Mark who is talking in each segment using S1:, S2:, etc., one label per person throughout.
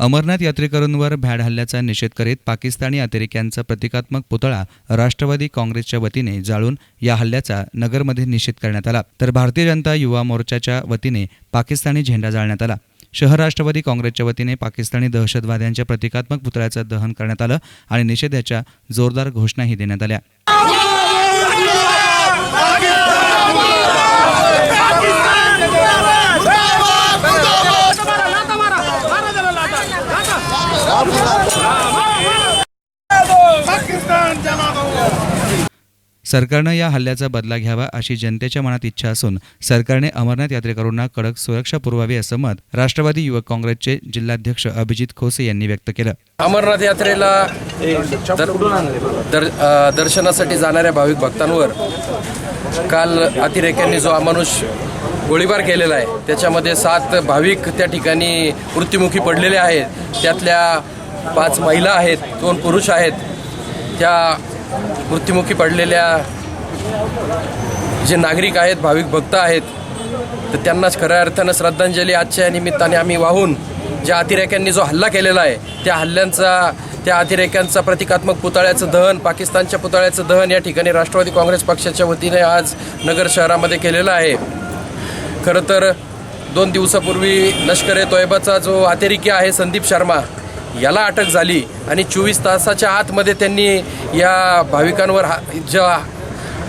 S1: अमरनाथ यात्रेकरूंवर भ्याड हल्ल्याचा निषेध करीत पाकिस्तानी अतिरेक्यांचा प्रतिकात्मक पुतळा राष्ट्रवादी काँग्रेसच्या वतीने जाळून या हल्ल्याचा नगरमध्ये निषेध करण्यात आला. तर भारतीय जनता युवा मोर्चाच्या वतीने पाकिस्तानी झेंडा जाळण्यात आला. शहर राष्ट्रवादी काँग्रेसच्या वतीने पाकिस्तानी दहशतवाद्यांच्या प्रतिकात्मक पुतळ्याचं दहन करण्यात आलं आणि निषेधाच्या जोरदार घोषणाही देण्यात आल्या. सरकारनं या हल्ल्याचा बदला घ्यावा अशी जनतेच्या मनात इच्छा असून सरकारने अमरनाथ यात्रेकरूंना कडक सुरक्षा पुरवावी असं मत राष्ट्रवादी युवक काँग्रेसचे जिल्हाध्यक्ष अभिजित खोसे यांनी व्यक्त केलं.
S2: अमरनाथ यात्रेला दर, दर्शनासाठी जाणाऱ्या भाविक भक्तांवर काल अतिरेक्यांनी जो अमानुष गोळीबार केलेला आहे. त्याच्यामध्ये सात भाविक त्या ठिकाणी मृत्युमुखी पडलेले आहेत. त्यातल्या पाच महिला आहेत दोन पुरुष आहेत. त्या मृत्युमुखी पडलेल्या जे नागरिक आहेत भाविक भक्त आहेत तर त्यांनाच खऱ्या अर्थानं श्रद्धांजली आजच्या निमित्ताने आम्ही वाहून ज्या अतिरेक्यांनी जो हल्ला केलेला आहे त्या हल्ल्यांचा त्या अतिरेक्यांचा प्रतिकात्मक पुतळ्याचं दहन पाकिस्तानच्या पुतळ्याचं दहन या ठिकाणी राष्ट्रवादी काँग्रेस पक्षाच्या वतीने आज नगर शहरामध्ये केलेलं आहे. खरं तर दोन दिवसापूर्वी लष्कर ए तोयबाचा जो अतिरेकी आहे संदीप शर्मा याला अटक झाली आणि चोवीस तासाच्या आतमध्ये त्यांनी या भाविकांवर हा ज्या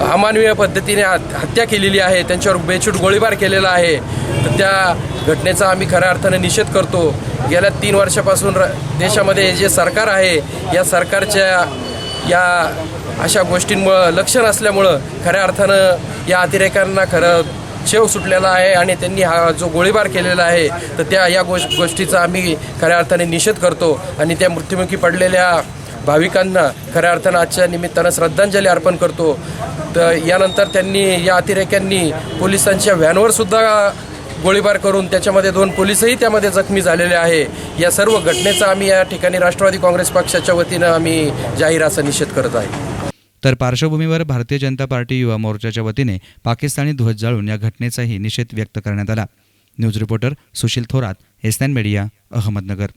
S2: अमानवीय पद्धतीने हत्या केलेली आहे त्यांच्यावर बेछूट गोळीबार केलेला आहे तर त्या घटनेचा आम्ही खऱ्या अर्थानं निषेध करतो. गेल्या तीन वर्षापासून र देशामध्ये जे सरकार आहे या सरकारच्या या अशा गोष्टींमुळं लक्ष नसल्यामुळं खऱ्या अर्थानं या अतिरेकांना खरं शेव सुटलेला आहे आणि त्यांनी हा जो गोळीबार केलेला आहे तर त्या या गोष गोष्टीचा आम्ही खऱ्या अर्थाने निषेध करतो. आणि त्या मृत्युमुखी पडलेल्या भाविकांना खऱ्या अर्थानं आजच्या निमित्तानं श्रद्धांजली अर्पण करतो. तर यानंतर त्यांनी या अतिरेक्यांनी पोलिसांच्या व्हॅनवर सुद्धा गोळीबार करून त्याच्यामध्ये दोन पोलिसही त्यामध्ये जखमी झालेले आहे. या सर्व घटनेचा आम्ही या ठिकाणी राष्ट्रवादी काँग्रेस पक्षाच्या वतीनं आम्ही जाहीर असा निषेध करत आहे.
S1: तर पार्श्वभूमीवर भारतीय जनता पार्टी युवा मोर्चाच्या वतीने पाकिस्तानी ध्वज जाळून या घटनेचाही निषेध व्यक्त करण्यात आला. News reporter Sushil Thorat एसनॅन media Ahmednagar.